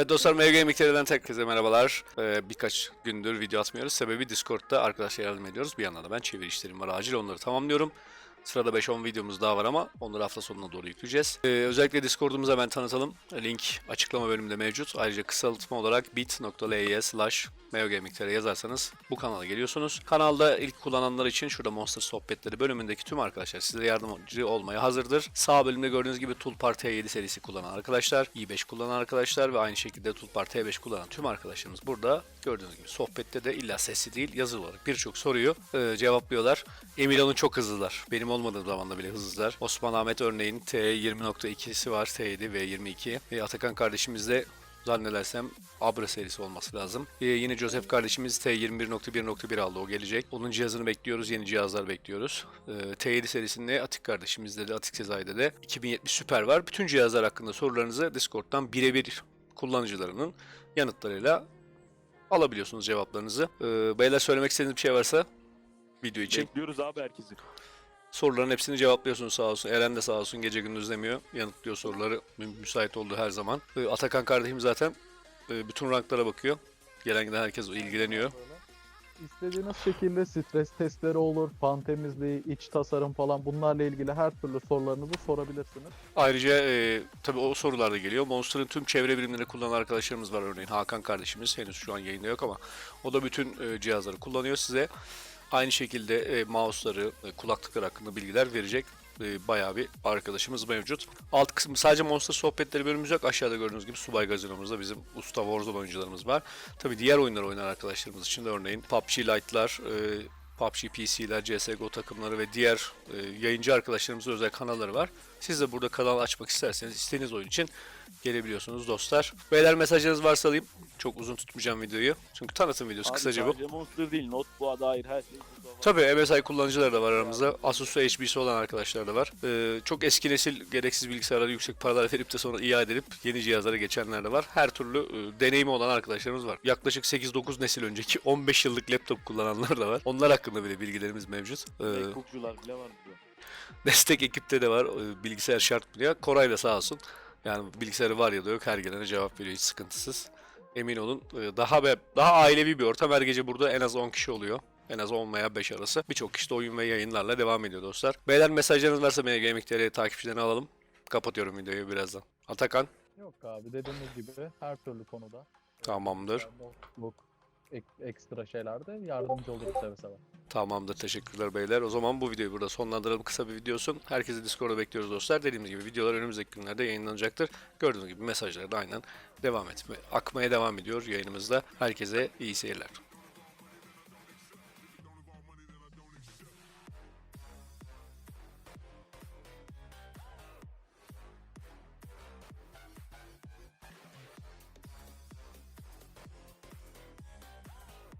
Evet dostlar TV'den herkese merhabalar. Ee, birkaç gündür video atmıyoruz. Sebebi Discord'da arkadaşlar yardım ediyoruz. Bir yandan da ben çeviri işlerim var. Acil onları tamamlıyorum. Sırada 5-10 videomuz daha var ama onları hafta sonuna doğru yükleyeceğiz. Ee, özellikle Discord'umuza ben tanıtalım. Link açıklama bölümünde mevcut. Ayrıca kısaltma olarak bit.ly slash MeoGamingTR yazarsanız bu kanala geliyorsunuz. Kanalda ilk kullananlar için şurada Monster Sohbetleri bölümündeki tüm arkadaşlar size yardımcı olmaya hazırdır. Sağ bölümde gördüğünüz gibi Toolbar T7 serisi kullanan arkadaşlar, i5 kullanan arkadaşlar ve aynı şekilde Toolbar T5 kullanan tüm arkadaşlarımız burada. Gördüğünüz gibi sohbette de illa sesli değil yazılı olarak birçok soruyu e, cevaplıyorlar. Emilon'un çok hızlılar. Benim olmadığım zaman da bile hızlılar. Osman Ahmet örneğin T20.2'si var T7 ve 22. E, Atakan kardeşimiz de zannedersem Abra serisi olması lazım. Ee, yine Joseph kardeşimiz T21.1.1 aldı o gelecek. Onun cihazını bekliyoruz. Yeni cihazlar bekliyoruz. Ee, T7 serisinde Atik kardeşimizde de Atik Sezai'de de 2070 Super var. Bütün cihazlar hakkında sorularınızı Discord'dan birebir kullanıcılarının yanıtlarıyla alabiliyorsunuz cevaplarınızı. Ee, beyler söylemek istediğiniz bir şey varsa video için. Bekliyoruz abi herkesi. Soruların hepsini cevaplıyorsunuz sağ olsun. Eren de sağ olsun gece gündüz demiyor. Yanıtlıyor soruları mü- müsait olduğu her zaman. Ee, Atakan kardeşim zaten e, bütün ranklara bakıyor. Gelen giden herkes ilgileniyor. İstediğiniz şekilde stres testleri olur, fan temizliği, iç tasarım falan bunlarla ilgili her türlü sorularınızı sorabilirsiniz. Ayrıca e, tabii o sorular da geliyor. Monster'ın tüm çevre birimlerini kullanan arkadaşlarımız var örneğin. Hakan kardeşimiz henüz şu an yayında yok ama o da bütün e, cihazları kullanıyor size. Aynı şekilde e, mouse'ları, e, kulaklıklar hakkında bilgiler verecek e, bayağı bir arkadaşımız mevcut. Alt kısmı sadece Monster sohbetleri bölümümüz yok. Aşağıda gördüğünüz gibi Subay Gazino'muzda bizim usta Warzone oyuncularımız var. Tabii diğer oyunlar oynayan arkadaşlarımız için de örneğin PUBG Lite'lar, e, PUBG PC'ler, CSGO takımları ve diğer e, yayıncı arkadaşlarımızın özel kanalları var. Siz de burada kanal açmak isterseniz istediğiniz oyun için gelebiliyorsunuz dostlar. Beyler mesajlarınız varsa alayım. Çok uzun tutmayacağım videoyu. Çünkü tanıtım videosu Abi kısaca bu. sadece Monster değil, Notebook'a dair her şey burada var. Tabii MSI kullanıcıları da var aramızda. Asus ve HP'si olan arkadaşlar da var. Ee, çok eski nesil gereksiz bilgisayarları yüksek paralar verip de sonra iade edip yeni cihazlara geçenler de var. Her türlü e, deneyimi olan arkadaşlarımız var. Yaklaşık 8-9 nesil önceki 15 yıllık laptop kullananlar da var. Onlar hakkında bile bilgilerimiz mevcut. Ee, Macbook'cular bile var burada. destek ekipte de var. Ee, bilgisayar şart mı diye. Koray da sağ olsun. Yani bilgisayarı var ya da yok her gelene cevap veriyor hiç sıkıntısız. Emin olun e, daha be, daha ailevi bir ortam. Her gece burada en az 10 kişi oluyor. En az 10 veya 5 arası. Birçok kişi de oyun ve yayınlarla devam ediyor dostlar. Beyler mesajlarınız varsa Mega Gaming TR takipçilerini alalım. Kapatıyorum videoyu birazdan. Atakan Yok abi dediğimiz gibi her türlü konuda. tamamdır. Notebook, ek- ekstra şeylerde yardımcı oluruz seve seve. Tamamdır teşekkürler beyler. O zaman bu videoyu burada sonlandıralım. Kısa bir video olsun. Herkesi Discord'a bekliyoruz dostlar. Dediğimiz gibi videolar önümüzdeki günlerde yayınlanacaktır. Gördüğünüz gibi mesajlar da aynen devam etme, akmaya devam ediyor yayınımızda. Herkese iyi seyirler.